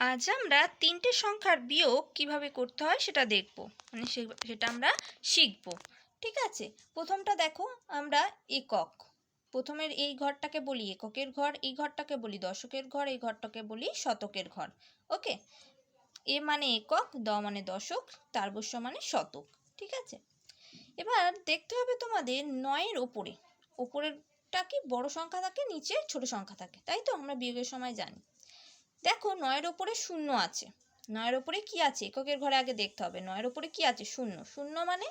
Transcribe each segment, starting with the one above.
আজ আমরা তিনটে সংখ্যার বিয়োগ কীভাবে করতে হয় সেটা দেখব। মানে সেটা আমরা শিখব। ঠিক আছে? প্রথমটা দেখো, আমরা একক। প্রথমের এই ঘরটাকে বলি এককের ঘর, এই ঘরটাকে বলি দশকের ঘর, এই ঘরটাকে বলি শতকের ঘর। ওকে? এ মানে একক, দ মানে দশক, তার বস্য মানে শতক। ঠিক আছে? এবার দেখতে হবে তোমাদের নয়ের ওপরে। ওপরেরটা কি বড় সংখ্যা থাকে নিচে ছোট সংখ্যা থাকে। তাই তো? আমরা বিয়োগের সময় জানি। দেখো নয়ের ওপরে শূন্য আছে। নয়ের ওপরে কি আছে? এককের ঘরে আগে দেখতে হবে। নয়ের ওপরে কি আছে? শূন্য। শূন্য মানে?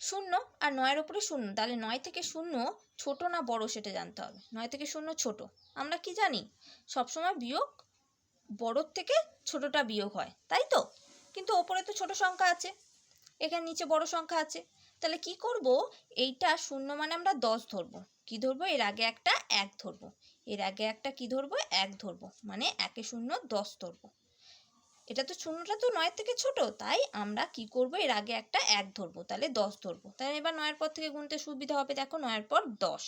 শূন্য আর নয়ের ওপরে শূন্য। তাহলে নয় থেকে শূন্য ছোট না বড় সেটা জানতে হবে। নয় থেকে শূন্য ছোট। আমরা কি জানি? সবসময় বিয়োগ বড়র থেকে ছোটটা বিয়োগ হয়। তাই তো? কিন্তু ওপরে তো ছোট সংখ্যা আছে। এখানে নিচে বড় সংখ্যা আছে। তাহলে কি করব? এইটা শূন্য মানে আমরা দশ ধরবো। কি ধরবো? এর আগে একটা এক ধরবো। এর আগে একটা কি ধরবো? এক ধরবো। মানে একে শূন্য, দশ ধরবো। এটা তো শূন্যটা তো নয়ের থেকে ছোট, তাই আমরা কি করব? এর আগে একটা এক ধরবো, তাহলে দশ ধরবো। তাহলে এবার নয়ের পর থেকে গুনতে সুবিধা হবে, দেখো নয়ের পর দশ।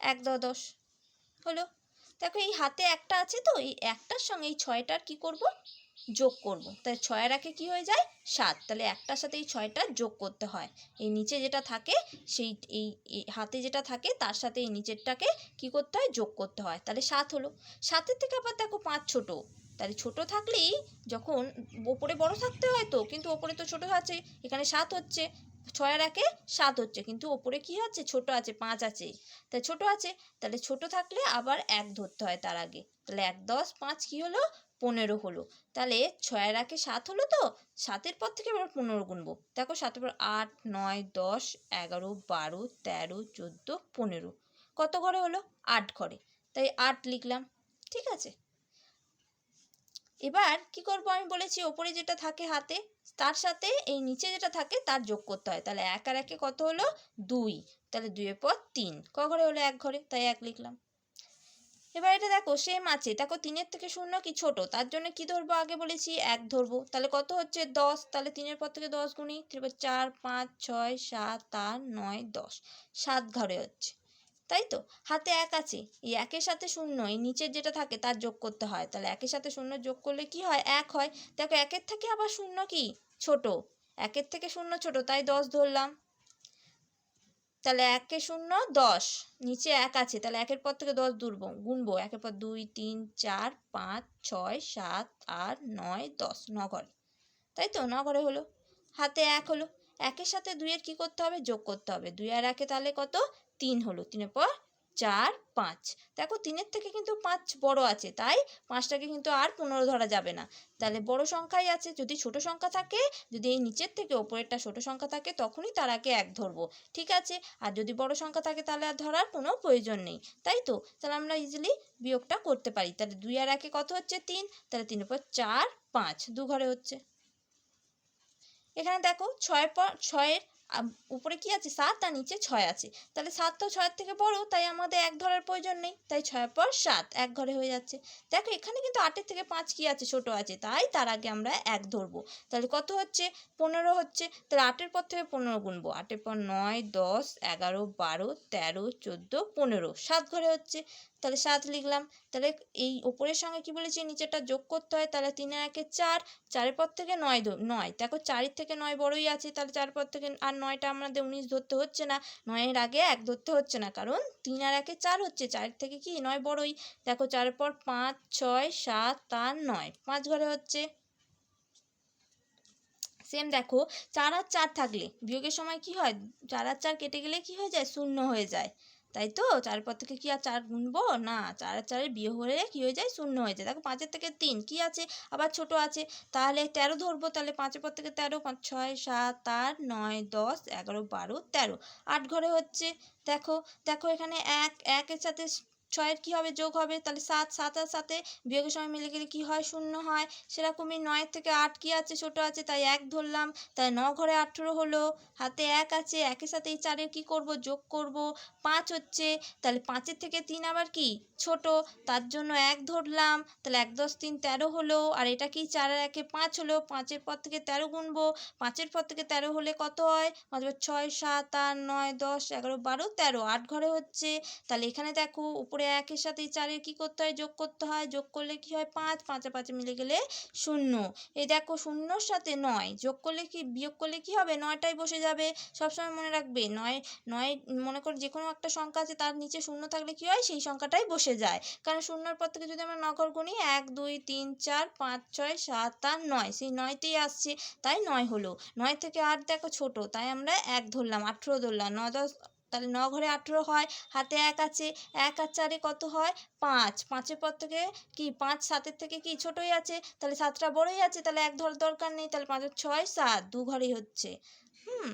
এক দ দশ। হলো? দেখো এই হাতে একটা আছে তো, এই একটার সঙ্গে এই ছয়টার কি করব? যোগ করব। তাহলে ছয়ের আগে কি হয়ে যায়? সাত। তাহলে একটার সাথে এই ছয়টা যোগ করতে হয়। এই নিচে যেটা থাকে, সেই এই এই হাতে যেটা থাকে, তার সাথে এই নিচেরটাকে কি করতে হয়? যোগ করতে হয়। তাহলে সাত হলো। সাতের থেকে আবার দেখো পাঁচ ছোট। তাহলে ছোট থাকলেই যখন ওপরে বড় থাকতে হয় তো, কিন্তু ওপরে তো ছোট আছে। এখানে সাত হচ্ছে। ছয়ের একে সাত হচ্ছে। কিন্তু ওপরে কি আছে? ছোট আছে, পাঁচ আছে। তাই ছোট আছে। তাহলে ছোট থাকলে আবার এক ধরতে হয় তার আগে। তাহলে এক, দশ, পাঁচ কি হলো? পনেরো হলো। তাহলে ছয়ের একে সাত হলো তো? সাতের পর থেকে আবার পনেরো গুনবো। দেখো সাতের পর আট, নয়, দশ, এগারো, বারো, তেরো, চোদ্দ, পনেরো। কত ঘরে হলো? আট ঘরে। তাই আট লিখলাম। ঠিক আছে? এবার কি করব আমি বলেছি, ওপরে যেটা থাকে হাতে, তার সাথে এই নিচে যেটা থাকে তার যোগ করতে হয়। তাহলে এক আর একে কত হলো? দুই। তাহলে দুইয়ের পর তিন। ক ঘরে হলো? এক ঘরে। তাই এক লিখলাম। এবার এটা দেখো সেম আছে দেখো তিনের থেকে শূন্য কি ছোট? তার জন্য কি ধরবো আগে বলেছি? এক ধরবো। তাহলে কত হচ্ছে? দশ। তাহলে তিনের পর থেকে দশ গুণি তারপর চার, পাঁচ, ছয়, সাত, আট, নয়, দশ। সাত ঘরে হচ্ছে। তাই তো? হাতে এক আছে। এই একের সাথে শূন্য, এই নিচের যেটা থাকে তার যোগ করতে হয়। তাহলে একের সাথে শূন্য যোগ করলে কি হয়? এক হয়। দেখো, একের থেকে আবার শূন্য কি? ছোট। একের থেকে শূন্য ছোট, তাই দশ ধরলাম। তাহলে একে শূন্য, দশ। নিচে এক আছে, তাহলে একের পর থেকে দশ দুর্ব, গুনবো। একের পর দুই, তিন, চার, পাঁচ, ছয়, সাত, আট, নয়, দশ ন ঘরে তাই তো? নগরে হলো। হাতে এক হলো। একের সাথে দুইয়ের কি করতে হবে? যোগ করতে হবে। দুই আর একে তাহলে কত? তিন হলো। তিনের পর চার, পাঁচ। দেখো, তিনের থেকে কিন্তু পাঁচ বড় আছে, তাই পাঁচটাকে কিন্তু আর পনেরো ধরা যাবে না। তাহলে বড় সংখ্যাই আছে। যদি ছোট সংখ্যা থাকে, যদি এই নিচের থেকে ওপরেরটা ছোট সংখ্যা থাকে, তখনই তার আগে এক ধরবো। ঠিক আছে? আর যদি বড় সংখ্যা থাকে, তাহলে আর ধরার কোনো প্রয়োজন নেই। তাই তো? তাহলে আমরা ইজিলি বিয়োগটা করতে পারি। তাহলে দুই আর একে কত হচ্ছে? তিন। তাহলে তিনের পর চার, পাঁচ। দু ঘরে হচ্ছে। এখানে দেখো ছয়ের পর, ছয়ের উপরে কি আছে? সাত আর নিচে ছয় আছে। তাহলে সাত তো ছয়ের থেকে বড়, তাই আমাদের এক ধরার প্রয়োজন নেই। তাই ছয়ের পর সাত, এক ঘরে হয়ে যাচ্ছে। দেখো, এখানে কিন্তু আটের থেকে পাঁচ কি আছে? ছোট আছে। তাই তার আগে আমরা এক ধরবো। তাহলে কত হচ্ছে? পনেরো হচ্ছে। তাহলে আটের পর থেকে পনেরো গুনবো। আটের পর নয়, দশ, এগারো, বারো, তেরো, চোদ্দ, পনেরো। সাত ঘরে হচ্ছে। তাহলে সাত লিখলাম। তাহলে এই ওপরের সঙ্গে কি বলেছি? নিচেরটা যোগ করতে হয়। তাহলে তিনের একে চার, চারের পর থেকে নয় নয়। দেখো, চারের থেকে নয় বড়ই আছে। তাহলে চার পর থেকে আর নয়টা আমাদের উনিশ ধরতে হচ্ছে না, নয়ের আগে এক ধরতে হচ্ছে না, কারণ তিন আর একে চার হচ্ছে চার থেকে কি নয় বড়ই। দেখো চারের পর পাঁচ, ছয়, সাত আর নয়, পাঁচ ঘরে হচ্ছে। সেম দেখো, চার আর চার থাকলে, বিয়োগের সময় কি হয়? চার আর চার কেটে গেলে কি হয়ে যায়? শূন্য হয়ে যায়। তাই তো? চার পর থেকে কি আর চার গুনবো? না চার আর চারের বিয়ে হলে কি হয়ে যায়? শূন্য হয়ে যায়। দেখো, পাঁচের থেকে তিন, কি আছে? আবার ছোট আছে। তাহলে তেরো ধরবো, তাহলে পাঁচের পর থেকে তেরো, পাঁচ, ছয়, সাত, আট, নয়, দশ, এগারো, বারো, তেরো। আট ঘরে হচ্ছে, দেখো দেখো এখানে এক, একের সাথে ছয়ের কি হবে? যোগ হবে? তাহলে সাত সাত আর সাথে বিয়োগের সময় মিলে গেলে কি হয়? শূন্য হয়। সেরকমই নয়ের থেকে আট কি আছে? ছোট আছে, তাই এক ধরলাম। তাই ন ঘরে আঠেরো হলো। হাতে এক আছে, একের সাথে এই চারের কি করব? যোগ করব। পাঁচ হচ্ছে। তাহলে পাঁচের থেকে তিন আবার কি? ছোট। তার জন্য এক ধরলাম। তাহলে এক, দশ, তিন, তেরো হলো। আর এটা কি? চারের একে পাঁচ হলো। পাঁচের পর থেকে তেরো গুনবো। পাঁচের পর থেকে তেরো হলে কত হয়? পাঁচ ছয়, সাত, আট, নয়, দশ, এগারো, বারো, তেরো। আট ঘরে হচ্ছে। তাহলে এখানে দেখো, উপরে ওপরে একের সাথে চারের কী করতে হয়? যোগ করতে হয়। যোগ করলে কী হয়? পাঁচ। পাঁচে পাঁচে মিলে গেলে শূন্য। এই দেখো শূন্যর সাথে নয়। যোগ করলে কি, বিয়োগ করলে কি হবে? নয়টাই বসে যাবে। সবসময় মনে রাখবে, নয় নয় মনে করো যে কোনো একটা সংখ্যা আছে, তার নিচে শূন্য থাকলে কি হয়? সেই সংখ্যাটাই বসে যায়। কারণ শূন্যর পর থেকে যদি আমরা নগর গুনি, এক, দুই, তিন, চার, পাঁচ, ছয়, সাত, আট, নয়। সেই নয়তেই আসছে। তাই নয় হলো। নয় থেকে আট দেখো ছোট। তাই আমরা এক ধরলাম, আঠেরো ধরলাম। ন দশ তাহলে ন ঘরে আঠেরো হয়, হাতে এক আছে, এক আর চারে কত হয়? পাঁচ। পাঁচের পর থেকে কি? পাঁচ সাতের থেকে কি? ছোটই আছে। তাহলে সাতটা বড়ই আছে, তাহলে এক ধর দরকার নেই, তাহলে পাঁচের ছয়, সাত। দু ঘরেই হচ্ছে। হুম,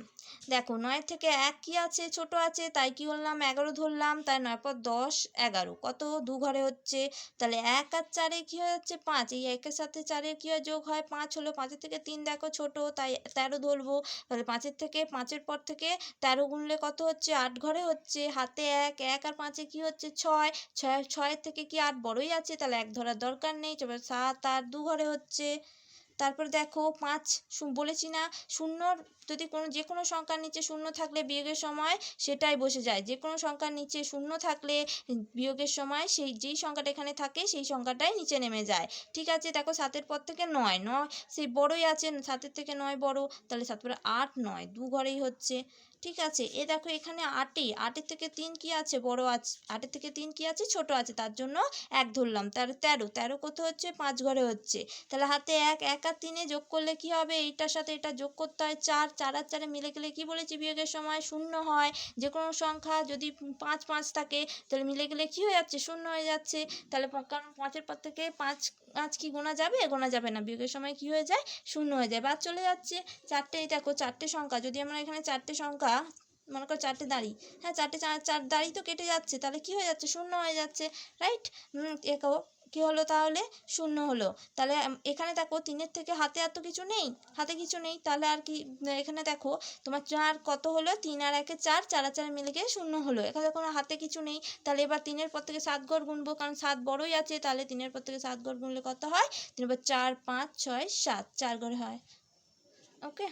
দেখো নয় থেকে এক কি আছে? ছোট আছে, তাই কি করলাম এগারো ধরলাম, তাই নয় পর দশ, এগারো। কত? দু ঘরে হচ্ছে। তাহলে এক আর চারে কি হয়ে যাচ্ছে? পাঁচ। এই একের সাথে চারের কি হয় যোগ হয়? পাঁচ হলো, পাঁচের থেকে তিন দেখো ছোট, তাই তেরো ধরবো। তাহলে পাঁচের থেকে, পাঁচের পর থেকে তেরো গুনলে কত হচ্ছে? আট ঘরে হচ্ছে। হাতে এক এক আর পাঁচে কি হচ্ছে? ছয়। ছয়, ছয়ের থেকে কি আট বড়ই আছে? তাহলে এক ধরার দরকার নেই। সাত আট দু ঘরে হচ্ছে। তারপর দেখো পাঁচ বলেছি না, শূন্য যদি কোনো যে কোনো সংখ্যার নিচে শূন্য থাকলে বিয়োগের সময় সেটাই বসে যায়। যে কোনো সংখ্যার নিচে শূন্য থাকলে বিয়োগের সময় সেই, যেই সংখ্যাটা এখানে থাকে সেই সংখ্যাটাই নিচে নেমে যায়। ঠিক আছে, দেখো সাতের পর থেকে নয় নয়, সেই বড়ই আছে, সাতের থেকে নয় বড়, তাহলে সাত পরে আট, নয়, দু ঘরেই হচ্ছে। ঠিক আছে। এ দেখো এখানে আটই আটের থেকে তিন কি আছে? বড় আছে আটের থেকে তিন কি আছে? ছোট আছে। তার জন্য এক ধরলাম। তার, তেরো। তেরো কত হচ্ছে? পাঁচ ঘরে হচ্ছে। তাহলে হাতে এক এক আর তিনে যোগ করলে কি হবে? এইটার সাথে এটা যোগ করতে হয় চার। চার আর চারে মিলে গেলে কি বলেছি? বিয়োগের সময় শূন্য হয়। যে কোনো সংখ্যা যদি পাঁচ পাঁচ থাকে, তাহলে মিলে গেলে কি হয়ে যাচ্ছে? শূন্য হয়ে যাচ্ছে। তাহলে কারণ পাঁচের পর থেকে পাঁচ পাঁচ কি গোনা যাবে? গোনা যাবে না। বিয়োগের সময় কি হয়ে যায়? শূন্য হয়ে যায়। বাদ চলে যাচ্ছে। চারটে দেখো চারটে সংখ্যা। যদি আমরা এখানে চারটে সংখ্যা, মনে করো চারটে দাড়ি হ্যাঁ চারটে চার চার দাঁড়ি তো কেটে যাচ্ছে। তাহলে কি হয়ে যাচ্ছে? শূন্য হয়ে যাচ্ছে। রাইট? এগো কি হলো তাহলে? শূন্য হলো। তাহলে এখানে দেখো তিনের থেকে হাতে আর তো কিছু নেই? হাতে কিছু নেই? তাহলে আর কি এখানে দেখো তোমার চার কত হলো? তিন আর একে চার চার চার মিলে গিয়ে শূন্য হলো। এখানে কোনো হাতে কিছু নেই। তাহলে এবার তিনের পর থেকে সাত ঘর গুনবো, কারণ সাত বড়ই আছে। তাহলে তিনের পর থেকে সাত ঘর গুনলে কত হয়? তিনের পর চার, পাঁচ, ছয়, সাত, চার ঘরে হয়। ওকে